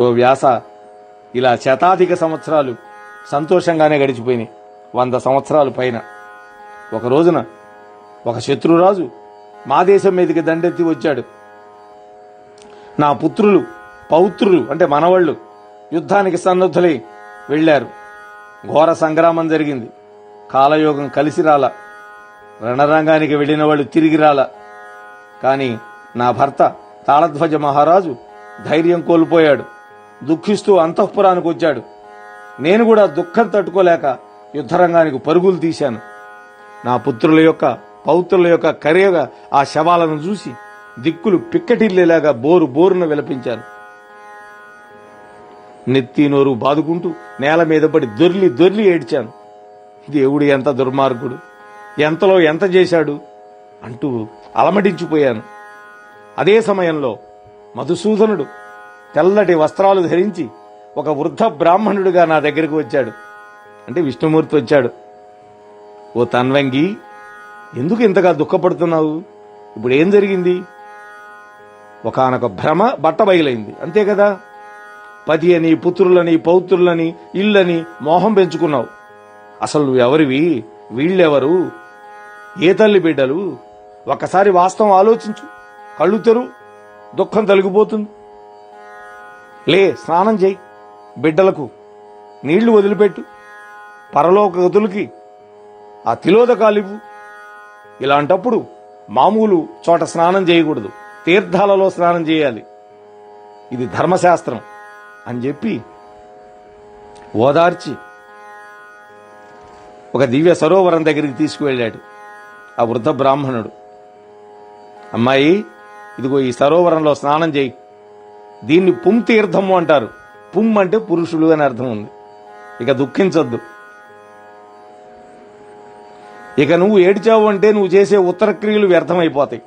ఓ వ్యాస ఇలా శతాధిక సంవత్సరాలు సంతోషంగానే గడిచిపోయినాయి వంద సంవత్సరాలు పైన. ఒక రోజున ఒక శత్రురాజు మా దేశం మీదకి దండెత్తి వచ్చాడు. నా పుత్రులు పౌత్రులు అంటే మనవాళ్ళు యుద్ధానికి సన్నద్ధులై వెళ్ళారు. ఘోర సంగ్రామం జరిగింది. కాలయోగం కలిసి రాల. రణరంగానికి వెళ్ళిన వాళ్ళు తిరిగి రాల. కానీ నా భర్త తాళధ్వజ మహారాజు ధైర్యం కోల్పోయాడు. దుఃఖిస్తూ అంతఃపురానికి వచ్చాడు. నేను కూడా దుఃఖం తట్టుకోలేక యుద్ధరంగానికి పరుగులు తీశాను. నా పుత్రుల యొక్క పౌత్రుల యొక్క కరియగా ఆ శవాలను చూసి దిక్కులు పిక్కటిల్లేలాగా బోరు బోరున విలపించాను నెత్తి నోరు బాదుకుంటూ నేల మీద పడి దొర్లి దొర్లి ఏడ్చాను. దేవుడు ఎంత దుర్మార్గుడు ఎంతలో ఎంత చేశాడు అంటూ అలమటించిపోయాను. అదే సమయంలో మధుసూదనుడు తెల్లటి వస్త్రాలు ధరించి ఒక వృద్ధ బ్రాహ్మణుడిగా నా దగ్గరికి వచ్చాడు. అంటే విష్ణుమూర్తి వచ్చాడు. ఓ తన్వంగి ఎందుకు ఇంతగా దుఃఖపడుతున్నావు? ఇప్పుడు ఏం జరిగింది? ఒకానొక భ్రమ బట్ట బయలైంది. అంతే కదా? పతి అని పుత్రులని పౌత్రులని ఇల్లని మోహం పెంచుకున్నావు. అసలు నువ్వెవరివి? వీళ్ళెవరు? ఏ తల్లి బిడ్డలు? ఒక్కసారి వాస్తవం ఆలోచించు. కళ్ళు తెరు. దుఃఖం తొలగిపోతుంది. లే స్నానం చేయి. బిడ్డలకు నీళ్ళు వదిలిపెట్టు. పరలోక గతులకి ఆ తిలోదకాలివ్వు ఇలాంటప్పుడు మామూలు చోట స్నానం చేయకూడదు. తీర్థాలలో స్నానం చేయాలి. ఇది ధర్మశాస్త్రం అని చెప్పి ఓదార్చి ఒక దివ్య సరోవరం దగ్గరికి తీసుకువెళ్ళాడు ఆ వృద్ధ బ్రాహ్మణుడు. అమ్మాయి ఇదిగో ఈ సరోవరంలో స్నానం చేయి. దీన్ని పుం తీర్థము అంటారు. పుం అంటే పురుషులు అని అర్థం ఉంది. ఇక దుఃఖించొద్దు. ఇక నువ్వు ఏడ్చావు అంటే నువ్వు చేసే ఉత్తరక్రియలు వ్యర్థమైపోతాయి.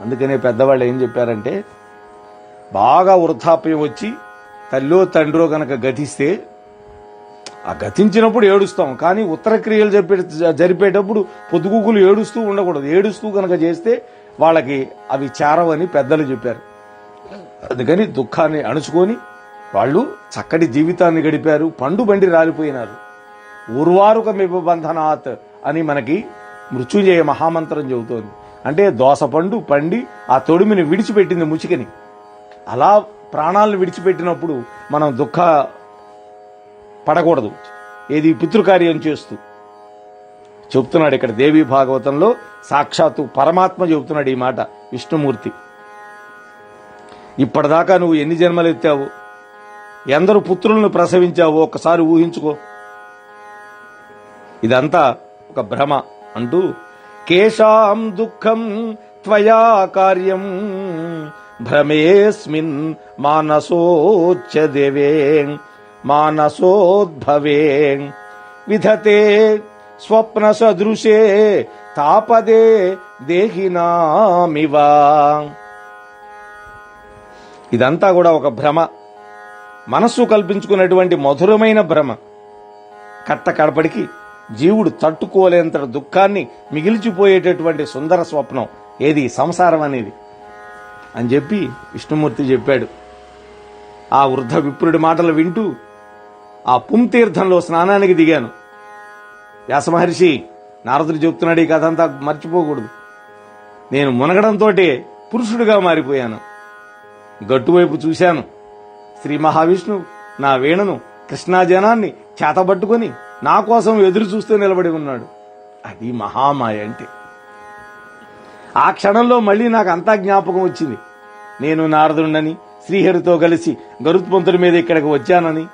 అందుకనే పెద్దవాళ్ళు ఏం చెప్పారంటే బాగా వృద్ధాప్యం వచ్చి తల్లో తండ్రో కనుక గతిస్తే ఆ గతించినప్పుడు ఏడుస్తాం. కానీ ఉత్తరక్రియలు చెప్పే జరిపేటప్పుడు పొద్దుగుకులు ఏడుస్తూ ఉండకూడదు. ఏడుస్తూ కనుక చేస్తే వాళ్ళకి అవి చేరవని పెద్దలు చెప్పారు. అందుకని దుఃఖాన్ని అణుచుకొని వాళ్ళు చక్కటి జీవితాన్ని గడిపారు పండు బండి రాలిపోయినారు. ఉర్వారుక బంధనాత్ అని మనకి మృత్యుంజయ మహామంత్రం చెబుతోంది. అంటే దోసపండు పండి ఆ తొడిమిని విడిచిపెట్టింది ముచికని. అలా ప్రాణాలను విడిచిపెట్టినప్పుడు మనం దుఃఖ పడకూడదు. ఏది పితృకార్యం చేస్తూ. చెప్తున్నాడు ఇక్కడ దేవి భాగవతంలో సాక్షాత్తు పరమాత్మ చెబుతున్నాడు ఈ మాట విష్ణుమూర్తి. ఇప్పటిదాకా నువ్వు ఎన్ని జన్మలు ఎత్తావు? ఎందరు పుత్రులను ప్రసవించావు ఒక్కసారి ఊహించుకో. ఇదంతా ఒక భ్రమ అంటూ కేశాం దుఃఖం త్వయా కార్యం భ్రమేస్మిన్ మానసోచ్చ దేవే మానసోద్భవే విధతే స్వప్న సదృశే తాపదే దేహినామివా. ఇదంతా కూడా ఒక భ్రమ. మనస్సు కల్పించుకున్నటువంటి మధురమైన భ్రమ. కట్ట కడపడికి జీవుడు తట్టుకోలేంత దుఃఖాన్ని మిగిల్చిపోయేటటువంటి సుందర స్వప్నం. ఏది? సంసారం అనేది. అని చెప్పి విష్ణుమూర్తి చెప్పాడు. ఆ వృద్ధ విప్రుడి మాటలు వింటూ ఆ పుంతీర్థంలో స్నానానికి దిగాను. వ్యాసమహర్షి నారదుడు చెప్తున్నాడు ఈ కథ అంతా మర్చిపోకూడదు. నేను మునగడంతో పురుషుడిగా మారిపోయాను. గట్టువైపు చూశాను. శ్రీ మహావిష్ణువు నా వీణను కృష్ణాజనాన్ని చేతబట్టుకుని నా కోసం ఎదురు చూస్తూ నిలబడి ఉన్నాడు. అది మహామాయ అంటే. ఆ క్షణంలో మళ్ళీ నాకు అంతా జ్ఞాపకం వచ్చింది. నేను నారదుండని శ్రీహరితో కలిసి గరుత్మంతుడి మీద ఇక్కడికి వచ్చానని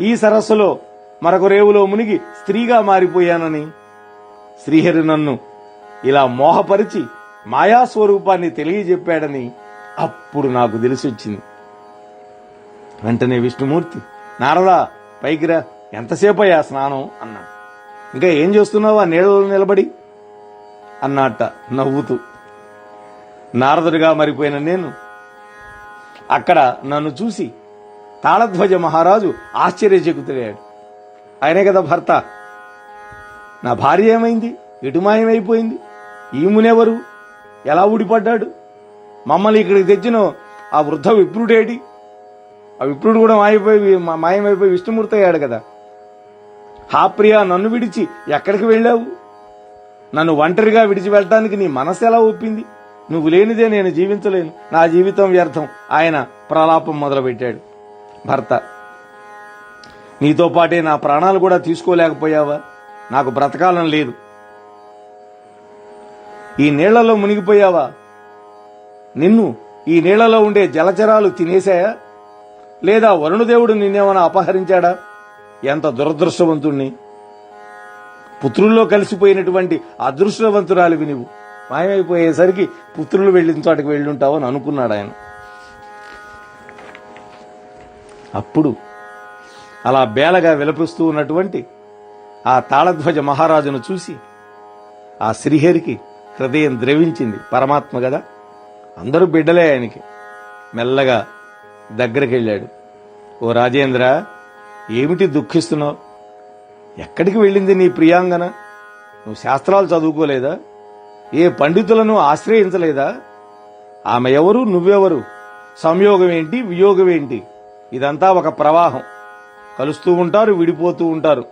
ఈ సరస్సులో మరొక రేవులో మునిగి స్త్రీగా మారిపోయానని శ్రీహరి నన్ను ఇలా మోహపరిచి మాయాస్వరూపాన్ని తెలియజెప్పాడని అప్పుడు నాకు తెలిసి వచ్చింది వెంటనే విష్ణుమూర్తి నారదా పైకి రా ఎంతసేపు అయ్యా స్నానం? అన్నాడు. ఇంకా ఏం చేస్తున్నావు? ఆ నీళ్ళలో నిలబడి? అన్నట్ట నవ్వుతూ. నారదుడిగా మరిపోయిన నేను అక్కడ నన్ను చూసి తాళధ్వజ మహారాజు ఆశ్చర్యచకుతుడయ్యాడు. ఆయనే కదా భర్త. నా భార్య ఏమైంది? ఎటుమాయమైపోయింది ఈమునెవరు ఎలా ఊడిపడ్డాడు? మమ్మల్ని ఇక్కడికి తెచ్చిన ఆ వృద్ధ విప్రుడేటి ఆ విప్రుడు కూడా మాయపోయి మాయమైపోయి విష్ణుమూర్తి అయ్యాడు కదా. హా ప్రియ నన్ను విడిచి ఎక్కడికి వెళ్ళావు? నన్ను ఒంటరిగా విడిచి వెళ్ళటానికి నీ మనసు ఎలా ఒప్పింది నువ్వు లేనిదే నేను జీవించలేను. నా జీవితం వ్యర్థం. ఆయన ప్రలాపం మొదలుపెట్టాడు. భర్త నీతో పాటే నా ప్రాణాలు కూడా తీసుకోలేకపోయావా? నాకు బ్రతకాలం లేదు. ఈ నీళ్ళలో మునిగిపోయావా? నిన్ను ఈ నీళ్ళలో ఉండే జలచరాలు తినేశాయా? లేదా వరుణదేవుడు నిన్నేమైనా అపహరించాడా? ఎంత దురదృష్టవంతుణ్ణి. పుత్రుల్లో కలిసిపోయినటువంటి అదృష్టవంతురాలివి నువ్వు మాయమైపోయేసరికి పుత్రులు వెళ్ళిన చోటకి వెళ్ళుంటావు అని అనుకున్నాడు ఆయన. అప్పుడు అలా బేలగా విలపిస్తూ ఉన్నటువంటి ఆ తాళధ్వజ మహారాజును చూసి ఆ శ్రీహరికి హృదయం ద్రవించింది. పరమాత్మ కదా. అందరూ బిడ్డలే ఆయనకి. మెల్లగా దగ్గరికి వెళ్ళాడు ఓ రాజేంద్ర ఏమిటి దుఃఖిస్తున్నావు? ఎక్కడికి వెళ్ళింది నీ ప్రియాంగన నువ్వు శాస్త్రాలు చదువుకోలేదా? ఏ పండితులను ఆశ్రయించలేదా? ఆమె ఎవరు? నువ్వెవరు? సంయోగం ఏంటి? వియోగం ఏంటి? ఇదంతా ఒక ప్రవాహం. కలుస్తూ ఉంటారు విడిపోతూ ఉంటారు.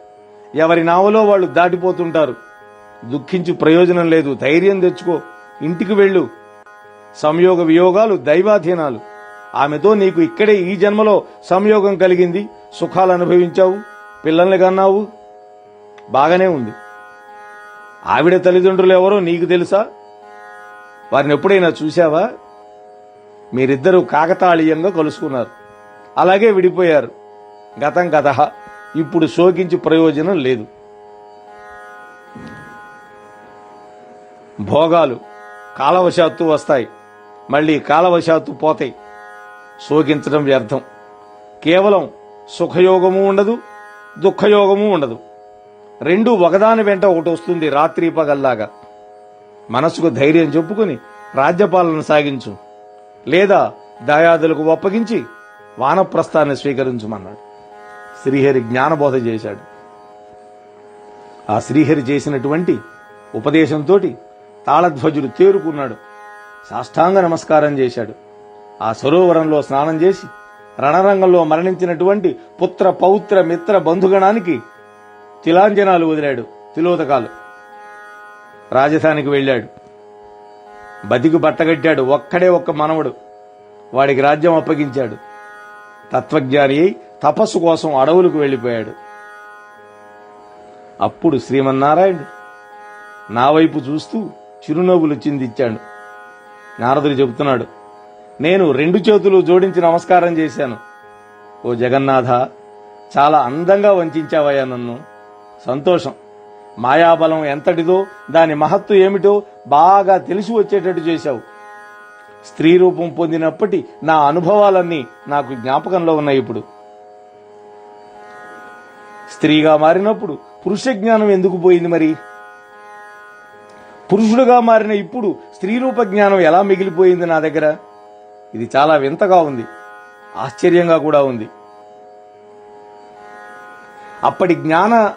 ఎవరి నావలో వాళ్ళు దాటిపోతుంటారు. దుఃఖించి ప్రయోజనం లేదు. ధైర్యం తెచ్చుకో. ఇంటికి వెళ్ళు. సంయోగ వియోగాలు దైవాధీనాలు. ఆమెతో నీకు ఇక్కడే ఈ జన్మలో సంయోగం కలిగింది సుఖాలు అనుభవించావు పిల్లల్ని కన్నావు. బాగానే ఉంది. ఆవిడ తల్లిదండ్రులు ఎవరో నీకు తెలుసా? వారిని ఎప్పుడైనా చూశావా? మీరిద్దరూ కాకతాళీయంగా కలుసుకున్నారు. అలాగే విడిపోయారు. గతం గత ఇప్పుడు శోకించి ప్రయోజనం లేదు. భోగాలు కాలవశాత్తు వస్తాయి. మళ్ళీ కాలవశాత్తు పోతాయి. శోకించడం వ్యర్థం. కేవలం సుఖయోగము ఉండదు దుఃఖయోగము ఉండదు. రెండు ఒకదాని వెంట ఒకటి వస్తుంది రాత్రి పగల్లాగా. మనసుకు ధైర్యం చెప్పుకుని రాజ్యపాలన సాగించు. లేదా దయాదులకు ఒప్పగించి వానప్రస్థాన్ని స్వీకరించమన్నాడు. శ్రీహరి జ్ఞానబోధ చేశాడు. ఆ శ్రీహరి చేసినటువంటి ఉపదేశంతో తాళధ్వజుడు తేరుకున్నాడు. సాష్టాంగ నమస్కారం చేశాడు. ఆ సరోవరంలో స్నానం చేసి రణరంగంలో మరణించినటువంటి పుత్ర పౌత్ర మిత్ర బంధుగణానికి తిలాంజనాలు వదిలాడు తిలోదకాలు. రాజధానికి వెళ్ళాడు. బతికి బట్టగట్టాడు ఒక్కడే ఒక్క మనవడు. వాడికి రాజ్యం అప్పగించాడు. తత్వజ్ఞాని అయి తపస్సు కోసం అడవులకు వెళ్ళిపోయాడు. అప్పుడు శ్రీమన్నారాయణుడు నా వైపు చూస్తూ చిరునవ్వులు చిందిచ్చాడు నారదుడు చెబుతున్నాడు నేను రెండు చేతులు జోడించి నమస్కారం చేశాను. ఓ జగన్నాథ చాలా అందంగా వంచావయ్యా నన్ను. సంతోషం. మాయాబలం ఎంతటిదో దాని మహత్తు ఏమిటో బాగా తెలిసి వచ్చేటట్టు చేశావు. స్త్రీ రూపం పొందినప్పటి నా అనుభవాలన్నీ నాకు జ్ఞాపకంలో ఉన్నాయి ఇప్పుడు. స్త్రీగా మారినప్పుడు పురుష జ్ఞానం ఎందుకు పోయింది మరి? పురుషుడుగా మారిన ఇప్పుడు స్త్రీ రూప జ్ఞానం ఎలా మిగిలిపోయింది నా దగ్గర? ఇది చాలా వింతగా ఉంది. ఆశ్చర్యంగా కూడా ఉంది. అప్పటి జ్ఞాన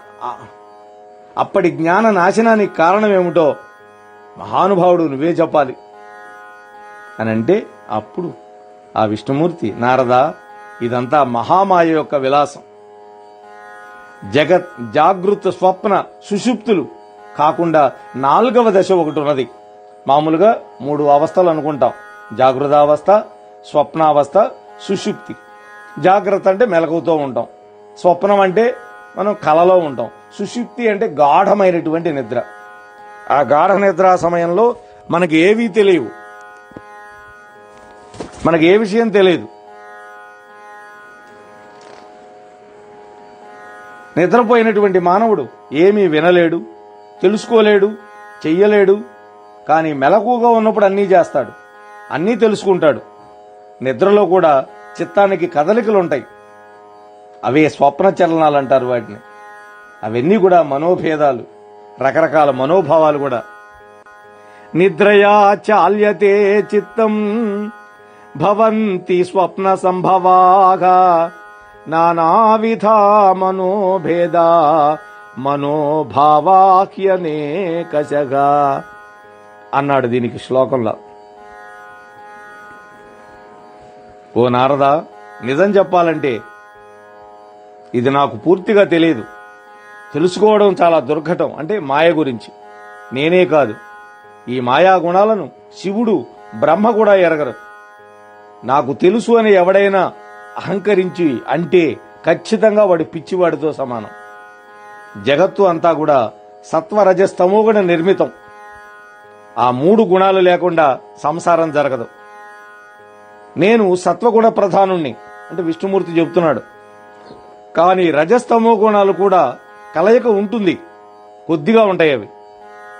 అప్పటి జ్ఞాన నాశనానికి కారణం ఏమిటో మహానుభావుడు నువ్వే చెప్పాలి. అని అంటే అప్పుడు ఆ విష్ణుమూర్తి నారద ఇదంతా మహామాయ యొక్క విలాసం. జగత్ జాగృత స్వప్న సుషుప్తులు కాకుండా నాలుగవ దశ ఒకటి ఉన్నది. మామూలుగా మూడు అవస్థలు అనుకుంటాం. జాగృతావస్థ స్వప్నావస్థ సుషుప్తి. జాగ్రత్త అంటే మెలకువతో ఉంటాం. స్వప్నం అంటే మనం కలలో ఉంటాం. సుషుప్తి అంటే గాఢమైనటువంటి నిద్ర. ఆ గాఢ నిద్ర సమయంలో మనకి ఏవీ తెలియవు. మనకి ఏ విషయం తెలియదు. నిద్రపోయినటువంటి మానవుడు ఏమీ వినలేడు. తెలుసుకోలేడు చెయ్యలేడు కానీ మెలకువగా ఉన్నప్పుడు అన్నీ చేస్తాడు. అన్నీ తెలుసుకుంటాడు. నిద్రలో కూడా చిత్తానికి కదలికలు ఉంటాయి. అవే స్వప్న చలనాలు అంటారు వాటిని. అవన్నీ కూడా మనోభేదాలు రకరకాల మనోభావాలు కూడా. నిద్రయా చాల్యతే చిత్తం భవంతి స్వప్న సంభవాగా. నానావిధ మనోభేదా మనోభావాహ్యనేకశగా అన్నాడు దీనికి శ్లోకంలో. ఓ నారద నిజం చెప్పాలంటే ఇది నాకు పూర్తిగా తెలియదు తెలుసుకోవడం చాలా దుర్ఘటం అంటే మాయ గురించి. నేనే కాదు. ఈ మాయా గుణాలను శివుడు బ్రహ్మ కూడా ఎరగరు. నాకు తెలుసు అని ఎవడైనా అహంకరించి అంటే ఖచ్చితంగా వాడి పిచ్చివాడితో సమానం. జగత్తు అంతా కూడా సత్వరజస్తమోగుణ నిర్మితం. ఆ మూడు గుణాలు లేకుండా సంసారం జరగదు. నేను సత్వగుణ ప్రధానుణ్ణి అంటే విష్ణుమూర్తి చెబుతున్నాడు. కానీ రజస్తమో గుణాలు కూడా కలయిక ఉంటుంది. కొద్దిగా ఉంటాయి అవి.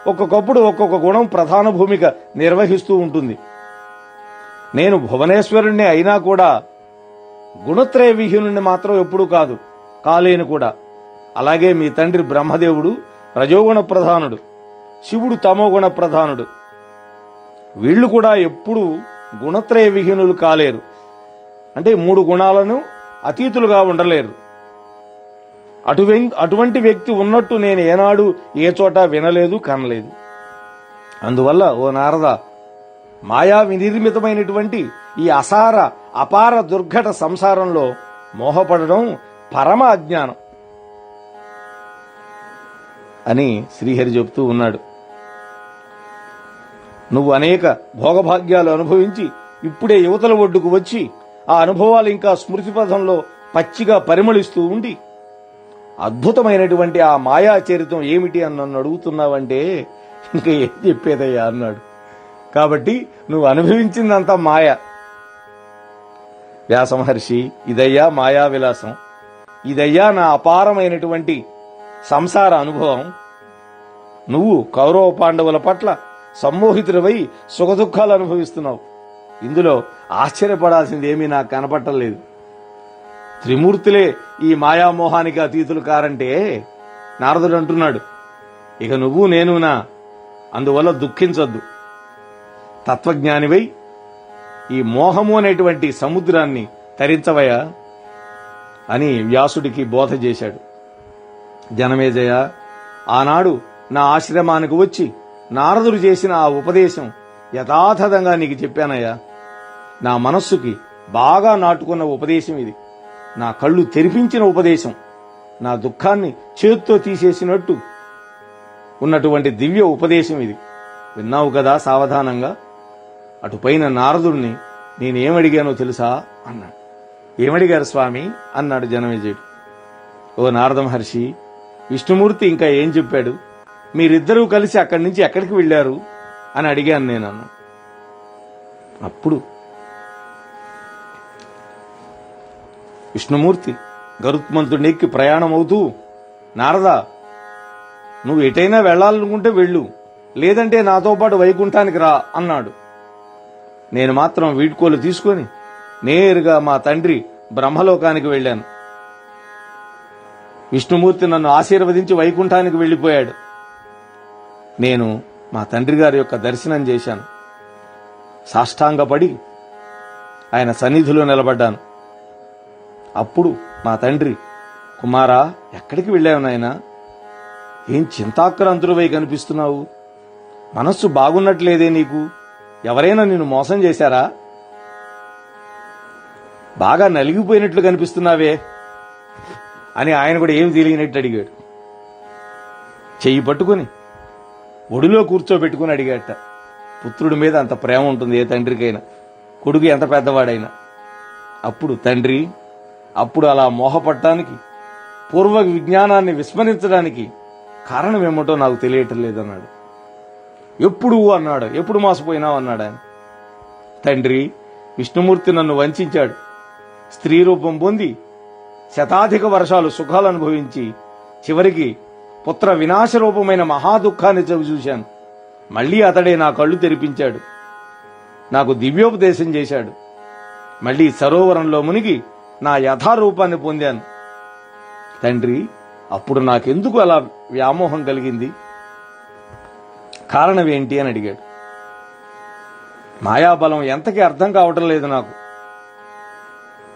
ఒక్కొక్కప్పుడు ఒక్కొక్క గుణం ప్రధాన భూమిక నిర్వహిస్తూ ఉంటుంది. నేను భువనేశ్వరుణ్ణి అయినా కూడా గుణత్రయ విహీనుణ్ణి మాత్రం ఎప్పుడూ కాదు. కాలేను కూడా. అలాగే మీ తండ్రి బ్రహ్మదేవుడు రజోగుణ ప్రధానుడు శివుడు తమోగుణ ప్రధానుడు. వీళ్ళు కూడా ఎప్పుడు గుణత్రయ విహీనులు కాలేరు. అంటే మూడు గుణాలను అతీతులుగా ఉండలేరు. అటు అటువంటి వ్యక్తి ఉన్నట్టు నేను ఏనాడు ఏ చోట వినలేదు కనలేదు. అందువల్ల ఓ నారద మాయా వినిర్మితమైనటువంటి ఈ అసార అపార దుర్ఘట సంసారంలో మోహపడడం పరమ అజ్ఞానం. అని శ్రీహరి చెబుతూ ఉన్నాడు. నువ్వు అనేక భోగభాగ్యాలు అనుభవించి ఇప్పుడే యువతల ఒడ్డుకు వచ్చి ఆ అనుభవాలు ఇంకా స్మృతి పథంలో పచ్చిగా పరిమళిస్తూ ఉండి అద్భుతమైనటువంటి ఆ మాయా చరిత్రం ఏమిటి అని నన్ను అడుగుతున్నావంటే ఇంకా ఏం చెప్పేదయ్యా అన్నాడు. కాబట్టి నువ్వు అనుభవించిందంతా మాయ. వ్యాస మహర్షి ఇదయ్యా మాయా విలాసం ఇదయ్యా నా అపారమైనటువంటి సంసార అనుభవం. నువ్వు కౌరవ పాండవుల పట్ల సమ్మోహితుడివై సుఖదుఖాలు అనుభవిస్తున్నావు. ఇందులో ఆశ్చర్యపడాల్సింది ఏమీ నాకు కనపట్టలేదు. త్రిమూర్తులే ఈ మాయామోహానికి అతీతులు కారంటే నారదుడు అంటున్నాడు ఇక నువ్వు నేనునా అందువల్ల దుఃఖించొద్దు. తత్వజ్ఞానివై ఈ మోహము అనేటువంటి సముద్రాన్ని తరించవయా అని వ్యాసుడికి బోధ చేశాడు. జనమేజయ ఆనాడు నా ఆశ్రమానికి వచ్చి నారదుడు చేసిన ఆ ఉపదేశం యథాతథంగా నీకు చెప్పానయ్యా. నా మనస్సుకి బాగా నాటుకున్న ఉపదేశం ఇది. నా కళ్ళు తెరిపించిన ఉపదేశం. నా దుఃఖాన్ని చేత్తో తీసేసినట్టు ఉన్నటువంటి దివ్య ఉపదేశం ఇది. విన్నావు కదా సావధానంగా? అటుపైన నారదుడిని నేనేమడిగానో తెలుసా? అన్నాడు. ఏమడిగారు స్వామి? అన్నాడు జనమేజయుడు. ఓ నారద మహర్షి విష్ణుమూర్తి ఇంకా ఏం చెప్పాడు? మీరిద్దరూ కలిసి అక్కడి నుంచి ఎక్కడికి వెళ్ళారు? అని అడిగాను నేను అన్న. అప్పుడు విష్ణుమూర్తి గరుత్మంతుడిని ఎక్కి ప్రయాణం అవుతూ నారదా నువ్వు ఎటైనా వెళ్ళాలనుకుంటే వెళ్ళు లేదంటే నాతో పాటు వైకుంఠానికి రా అన్నాడు. నేను మాత్రం వీడ్కోలు తీసుకొని నేరుగా మా తండ్రి బ్రహ్మలోకానికి వెళ్ళాను. విష్ణుమూర్తి నన్ను ఆశీర్వదించి వైకుంఠానికి వెళ్ళిపోయాడు. నేను మా తండ్రి గారి యొక్క దర్శనం చేశాను. సాష్టాంగపడి ఆయన సన్నిధిలో నిలబడ్డాను. అప్పుడు మా తండ్రి కుమారా ఎక్కడికి వెళ్ళావు నాయనా? ఏం చింతాక్రాంతులవై కనిపిస్తున్నావు? మనస్సు బాగున్నట్లేదే నీకు? ఎవరైనా నిన్ను మోసం చేశారా? బాగా నలిగిపోయినట్లు కనిపిస్తున్నావే. అని ఆయన కూడా ఏం తెలియనట్టు అడిగాడు. చెయ్యి పట్టుకుని ఒడిలో కూర్చోబెట్టుకుని అడిగాట పుత్రుడి మీద అంత ప్రేమ ఉంటుంది ఏ తండ్రికైనా. కొడుకు ఎంత పెద్దవాడైనా. అప్పుడు తండ్రి అప్పుడు అలా మోహపడటానికి పూర్వ విజ్ఞానాన్ని విస్మరించడానికి కారణం ఏమిటో నాకు తెలియటం లేదన్నాడు. ఎప్పుడు అన్నాడు ఎప్పుడు మోసపోయినావు అన్నాడు ఆయన. తండ్రి విష్ణుమూర్తి నన్ను వంచాడు. స్త్రీ రూపం పొంది శతాధిక వర్షాలు సుఖాలు అనుభవించి చివరికి పుత్ర వినాశ రూపమైన మహాదుఖాన్ని చవి చూశాను. మళ్ళీ అతడే నా కళ్ళు తెరిపించాడు. నాకు దివ్యోపదేశం చేశాడు. మళ్ళీ సరోవరంలో మునిగి నా యథారూపాన్ని పొందాను. తండ్రి అప్పుడు నాకెందుకు అలా వ్యామోహం కలిగింది? కారణం ఏంటి అని అడిగాడు. మాయాబలం ఎంతకీ అర్థం కావటం లేదు నాకు.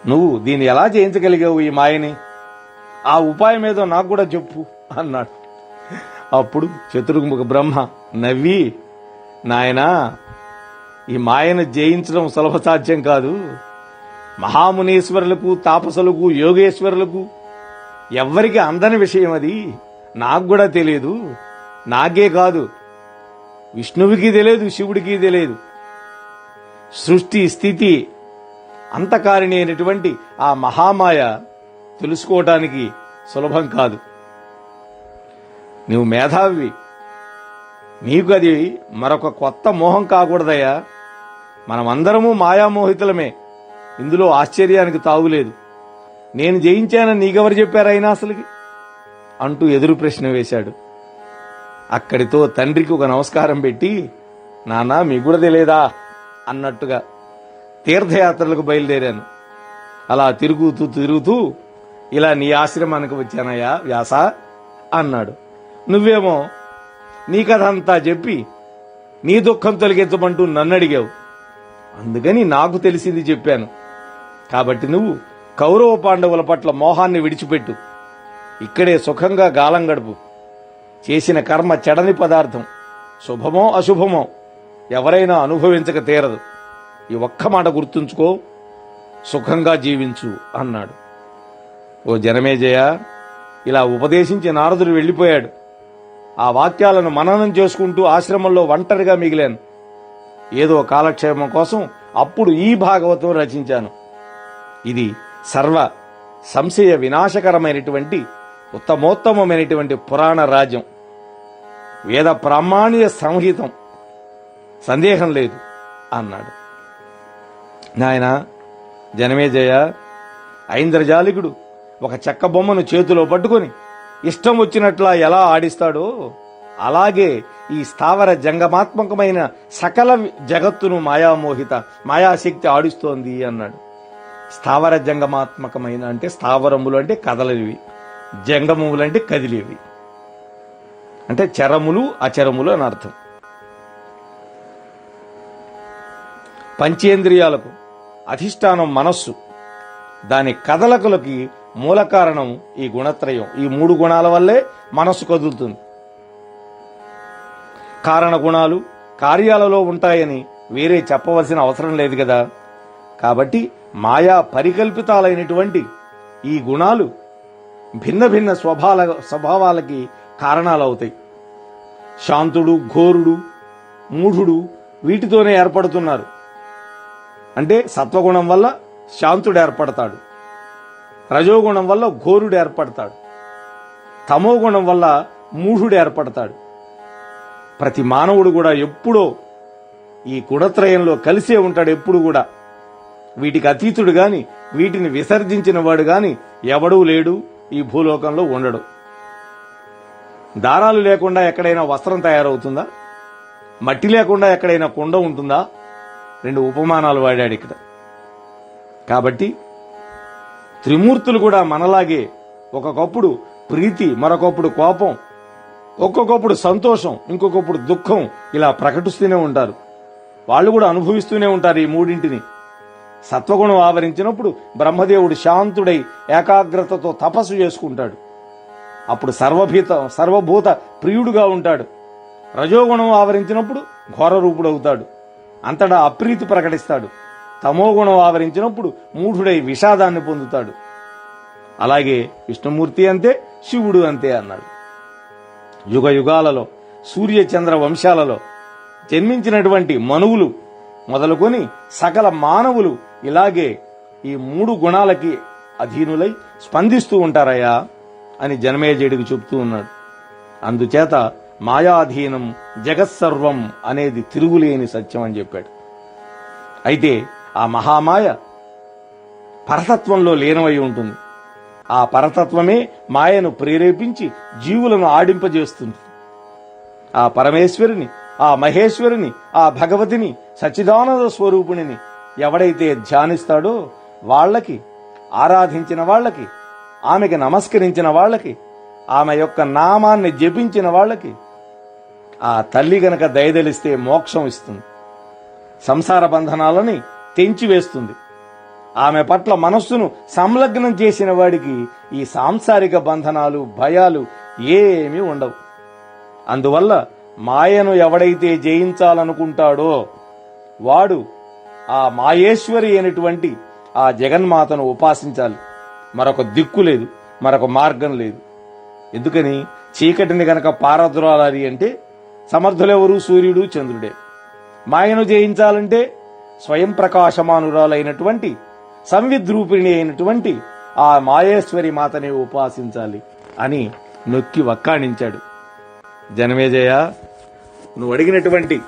నువ్వు దీన్ని ఎలా జయించగలిగావు ఈ మాయని? ఆ ఉపాయం ఏదో నాకు కూడా చెప్పు అన్నాడు. అప్పుడు చతుర్ముఖ బ్రహ్మ నవ్వి నాయనా ఈ మాయను జయించడం సులభ సాధ్యం కాదు. మహామునీశ్వరులకు తాపసులకు యోగేశ్వరులకు ఎవ్వరికి అందని విషయం అది. నాకు కూడా తెలియదు. నాకే కాదు. విష్ణువుకి తెలియదు శివుడికి తెలియదు. సృష్టి స్థితి అంతకారిణి అయినటువంటి ఆ మహామాయ తెలుసుకోవటానికి సులభం కాదు. నువ్వు మేధావి. నీకు అది మరొక కొత్త మోహం కాకూడదయ్యా. మనమందరము మాయామోహితులమే. ఇందులో ఆశ్చర్యానికి తావులేదు నేను జయించానని నీకెవరు చెప్పారైనా అసలుకి? అంటూ ఎదురు ప్రశ్న వేశాడు. అక్కడితో తండ్రికి ఒక నమస్కారం పెట్టి నాన్న మీకు కూడా తెలియదా? అన్నట్టుగా తీర్థయాత్రలకు బయలుదేరాను. అలా తిరుగుతూ తిరుగుతూ ఇలా నీ ఆశ్రమానికి వచ్చానయ్యా వ్యాస అన్నాడు. నువ్వేమో నీ కథంతా చెప్పి నీ దుఃఖం తొలగించమంటూ నన్ను అడిగావు అందుకని నాకు తెలిసింది చెప్పాను. కాబట్టి నువ్వు కౌరవ పాండవుల పట్ల మోహాన్ని విడిచిపెట్టు. ఇక్కడే సుఖంగా గాలం గడుపు. చేసిన కర్మ చెడని పదార్థం. శుభమో అశుభమో ఎవరైనా అనుభవించక తీరదు. ఈ ఒక్క మాట గుర్తుంచుకో. సుఖంగా జీవించు అన్నాడు. ఓ జనమేజయ ఇలా ఉపదేశించి నారదుడు వెళ్ళిపోయాడు. ఆ వాక్యాలను మననం చేసుకుంటూ ఆశ్రమంలో ఒంటరిగా మిగిలాను. ఏదో కాలక్షేమం కోసం అప్పుడు ఈ భాగవతం రచించాను. ఇది సర్వ సంశయ వినాశకరమైనటువంటి ఉత్తమోత్తమమైనటువంటి పురాణ రాజ్యం. వేద ప్రామాణ్య సంహితం. సందేహం లేదు అన్నాడు. నాయన జనమేజయ ఐంద్రజాలికుడు ఒక చెక్క బొమ్మను చేతిలో పట్టుకొని ఇష్టం వచ్చినట్లా ఎలా ఆడిస్తాడో అలాగే ఈ స్థావర జంగమాత్మకమైన సకల జగత్తును మాయామోహిత మాయాశక్తి ఆడిస్తోంది అన్నాడు. స్థావర జంగమాత్మకమైన అంటే స్థావరములు అంటే కదలనివి జంగములు అంటే కదిలేవి. అంటే చరములు అచరములు అని అర్థం. పంచేంద్రియాలకు అధిష్టానం మనస్సు. దాని కదలకులకి మూల కారణం ఈ గుణత్రయం. ఈ మూడు గుణాల వల్లే మనస్సు కదులుతుంది. కారణ గుణాలు కార్యాలలో ఉంటాయని వేరే చెప్పవలసిన అవసరం లేదు కదా. కాబట్టి మాయా పరికల్పితాలైనటువంటి ఈ గుణాలు భిన్న భిన్న స్వభావ స్వభావాలకి కారణాలవుతాయి. శాంతుడు ఘోరుడు మూఢుడు వీటితోనే ఏర్పడుతున్నారు. అంటే సత్వగుణం వల్ల శాంతుడు ఏర్పడతాడు. రజోగుణం వల్ల ఘోరుడు ఏర్పడతాడు. తమో గుణం వల్ల మూఢుడు ఏర్పడతాడు. ప్రతి మానవుడు కూడా ఎప్పుడో ఈ గుణత్రయంలో కలిసే ఉంటాడు ఎప్పుడు కూడా. వీటికి అతీతుడు గాని వీటిని విసర్జించిన వాడు గాని ఎవడూ లేడు ఈ భూలోకంలో ఉండడు. దారాలు లేకుండా ఎక్కడైనా వస్త్రం తయారవుతుందా? మట్టి లేకుండా ఎక్కడైనా కుండ ఉంటుందా? రెండు ఉపమానాలు వాడాడు ఇక్కడ. కాబట్టి త్రిమూర్తులు కూడా మనలాగే ఒకప్పుడు ప్రీతి మరొకప్పుడు కోపం ఒక్కొక్కప్పుడు సంతోషం ఇంకొకప్పుడు దుఃఖం ఇలా ప్రకటిస్తూనే ఉంటారు. వాళ్ళు కూడా అనుభవిస్తూనే ఉంటారు ఈ మూడింటిని. సత్వగుణం ఆవరించినప్పుడు బ్రహ్మదేవుడు శాంతుడై ఏకాగ్రతతో తపస్సు చేసుకుంటాడు. అప్పుడు సర్వభీత సర్వభూత ప్రియుడుగా ఉంటాడు. రజోగుణం ఆవరించినప్పుడు ఘోర రూపుడవుతాడు. అంతటా అప్రీతి ప్రకటిస్తాడు. తమోగుణం ఆవరించినప్పుడు మూఢుడై విషాదాన్ని పొందుతాడు. అలాగే విష్ణుమూర్తి అంతే శివుడు అంతే అన్నాడు. యుగ యుగాలలో సూర్యచంద్ర వంశాలలో జన్మించినటువంటి మనువులు మొదలుకొని సకల మానవులు ఇలాగే ఈ మూడు గుణాలకి అధీనులై స్పందిస్తూ ఉంటారయ్యా అని జనమేజయుడికి చెప్తూ ఉన్నాడు. అందుచేత మాయాధీనం జగత్సర్వం అనేది తిరుగులేని సత్యం అని చెప్పాడు. అయితే ఆ మహామాయ పరతత్వంలో లీనమై ఉంటుంది. ఆ పరతత్వమే మాయను ప్రేరేపించి జీవులను ఆడింపజేస్తుంది. ఆ పరమేశ్వరుని ఆ మహేశ్వరిని ఆ భగవతిని సచిదానంద స్వరూపుణిని ఎవడైతే ధ్యానిస్తాడో వాళ్ళకి ఆరాధించిన వాళ్ళకి ఆమెకి నమస్కరించిన వాళ్ళకి ఆమె యొక్క నామాన్ని జపించిన వాళ్ళకి ఆ తల్లి గనక దయదలిస్తే మోక్షం ఇస్తుంది. సంసార బంధనాలని తెంచివేస్తుంది ఆమె పట్ల మనస్సును సంలగ్నం చేసిన వాడికి ఈ సాంసారిక బంధనాలు భయాలు ఏమీ ఉండవు. అందువల్ల మాయను ఎవడైతే జయించాలనుకుంటాడో వాడు ఆ మాయేశ్వరి అయినటువంటి ఆ జగన్మాతను ఉపాసించాలి. మరొక దిక్కు లేదు మరొక మార్గం లేదు. ఎందుకని? చీకటిని గనక పారద్రోలాలి అంటే సమర్థులెవరు? సూర్యుడు చంద్రుడే. మాయను జయించాలంటే స్వయం ప్రకాశమానురాలైనటువంటి సంవిద్రూపిణి అయినటువంటి ఆ మాయేశ్వరి మాతని ఉపాసించాలి అని నొక్కి వక్కాణించాడు. జనమేజయ నువ్వు అడిగినటువంటి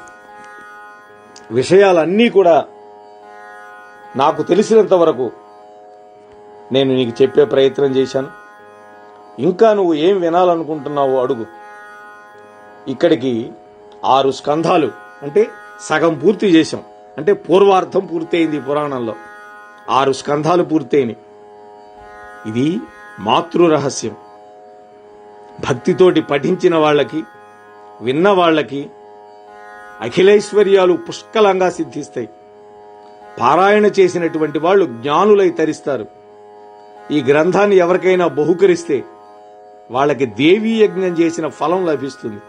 విషయాలన్నీ కూడా నాకు తెలిసినంత వరకు నేను నీకు చెప్పే ప్రయత్నం చేశాను. ఇంకా నువ్వు ఏం వినాలనుకుంటున్నావో అడుగు. ఇక్కడికి ఆరు స్కంధాలు అంటే సగం పూర్తి చేశాం. అంటే పూర్వార్థం పూర్తయింది ఈ పురాణంలో. ఆరు స్కంధాలు పూర్తయినాయి. ఇది మాతృ రహస్యం. భక్తితోటి పఠించిన వాళ్ళకి విన్న వాళ్ళకి అఖిలైశ్వర్యాలు పుష్కలంగా సిద్ధిస్తాయి. పారాయణ చేసినటువంటి వాళ్ళు జ్ఞానులై తరిస్తారు. ఈ గ్రంథాన్ని ఎవరికైనా బహుకరిస్తే వాళ్ళకి దేవీ యజ్ఞం చేసిన ఫలం లభిస్తుంది.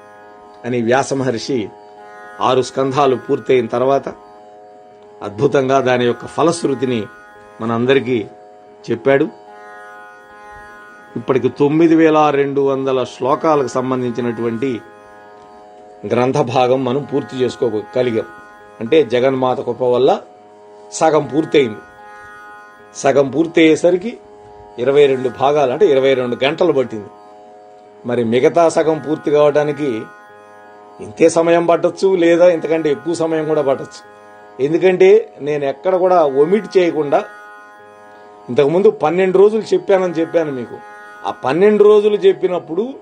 అని వ్యాసమహర్షి ఆరు స్కంధాలు పూర్తయిన తర్వాత అద్భుతంగా దాని యొక్క ఫలశ్రుతిని మనందరికీ చెప్పాడు. ఇప్పటికి తొమ్మిది వేల రెండు వందల శ్లోకాలకు సంబంధించినటువంటి గ్రంథ భాగం మనం పూర్తి చేసుకోగలిగాం. అంటే జగన్మాత కృప వల్ల సగం పూర్తయింది. సగం పూర్తయ్యేసరికి ఇరవై రెండు భాగాలు అంటే ఇరవై రెండు గంటలు పట్టింది. మరి మిగతా సగం పూర్తి కావడానికి ఇంతే సమయం పట్టచ్చు లేదా ఇంతకంటే ఎక్కువ సమయం కూడా పట్టచ్చు. ఎందుకంటే నేను ఎక్కడ కూడా ఒమిట్ చేయకుండా ఇంతకుముందు పన్నెండు రోజులు చెప్పానని చెప్పాను మీకు. ఆ పన్నెండు రోజులు చెప్పినప్పుడు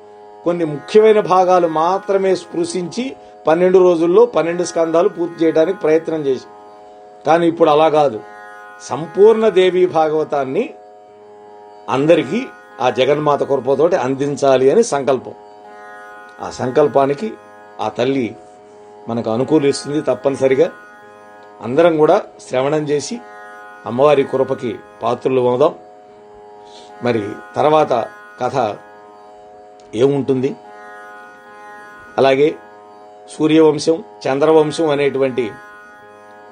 కొన్ని ముఖ్యమైన భాగాలు మాత్రమే స్పృశించి పన్నెండు రోజుల్లో పన్నెండు స్కందాలు పూర్తి చేయడానికి ప్రయత్నం చేసి కానీ ఇప్పుడు అలా కాదు. సంపూర్ణ దేవీ భాగవతాన్ని అందరికీ ఆ జగన్మాత కృపతోటి అందించాలి అని సంకల్పం. ఆ సంకల్పానికి ఆ తల్లి మనకు అనుకూలిస్తుంది తప్పనిసరిగా. అందరం కూడా శ్రవణం చేసి అమ్మవారి కృపకి పాత్రులు అవుదాం మరి తర్వాత కథ ఏముంటుంది? అలాగే సూర్యవంశం చంద్రవంశం అనేటువంటి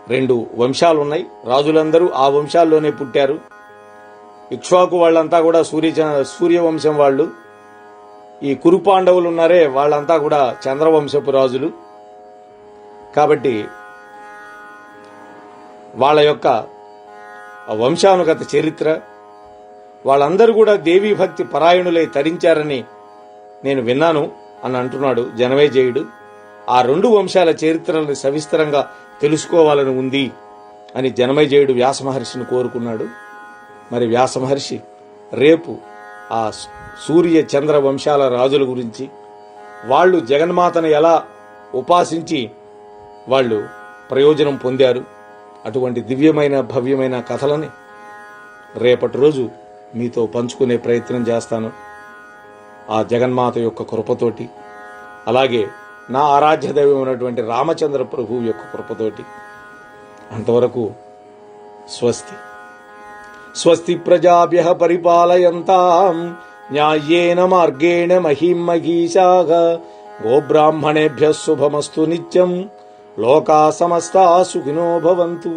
రెండు వంశాలు ఉన్నాయి రాజులందరూ ఆ వంశాల్లోనే పుట్టారు. ఇక్ష్వాకు వాళ్ళంతా కూడా సూర్య సూర్యవంశం వాళ్ళు. ఈ కురు పాండవులు ఉన్నారే వాళ్ళంతా కూడా చంద్రవంశపు రాజులు. కాబట్టి వాళ్ళ యొక్క వంశానుగత చరిత్ర వాళ్ళందరూ కూడా దేవీ భక్తి పరాయణులై తరించారని నేను విన్నాను అని అంటున్నాడు జనమేజయుడు. ఆ రెండు వంశాల చరిత్రలను సవిస్తరంగా తెలుసుకోవాలని ఉంది అని జనమేజయుడు వ్యాసమహర్షిని కోరుకున్నాడు. మరి వ్యాసమహర్షి రేపు ఆ సూర్య చంద్ర వంశాల రాజుల గురించి వాళ్ళు జగన్మాతను ఎలా ఉపాసించి వాళ్ళు ప్రయోజనం పొందారు అటువంటి దివ్యమైన భవ్యమైన కథలని రేపటి రోజు మీతో పంచుకునే ప్రయత్నం చేస్తాను. ఆ జగన్మాత యొక్క కృపతోటి అలాగే నా ఆరాధ్య దైవం ఉన్నటువంటి రామచంద్ర ప్రభు యొక్క కృపతోటి అంతవరకు స్వస్తి. స్వస్తి ప్రజాభ్య పరిపాలయంతాం न्यायेन मार्गेण महीम् महीषाः गोब्राह्मणेभ्यः शुभमस्तु नित्यम्। लोका समस्ता सुखिनो भवन्तु।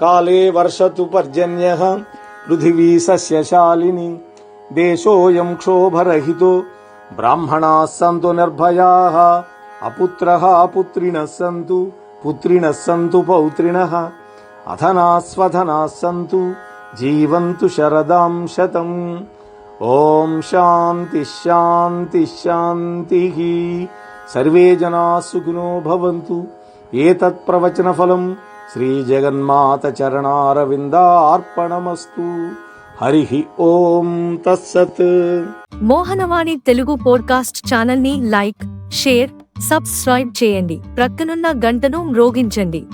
काले वर्षतु पर्जन्यः पृथिवी सस्यशालिनी। देशोऽयं क्षोभरहितो। ब्राह्मणाः सन्तु निर्भयाः। अपुत्रः अपुत्रिणः सन्तु। पुत्रिणः सन्तु पौत्रिणः। अधनास्वधनाः सन्तु। जीवन्तु शरदां शतम्। శతం ఓం శాంతి శాంతి శాంతి సర్వే జనా సుఖినో భవంతు. ఏతత్ ప్రవచన ఫలం శ్రీ జగన్మాత చరణారవిందార్పణమస్తు. హరి ఓం తత్సత్ మోహనవాణి తెలుగు పోడ్కాస్ట్ ఛానల్ని లైక్ షేర్ సబ్స్క్రైబ్ చేయండి. ప్రక్కనున్న గంటను మ్రోగించండి.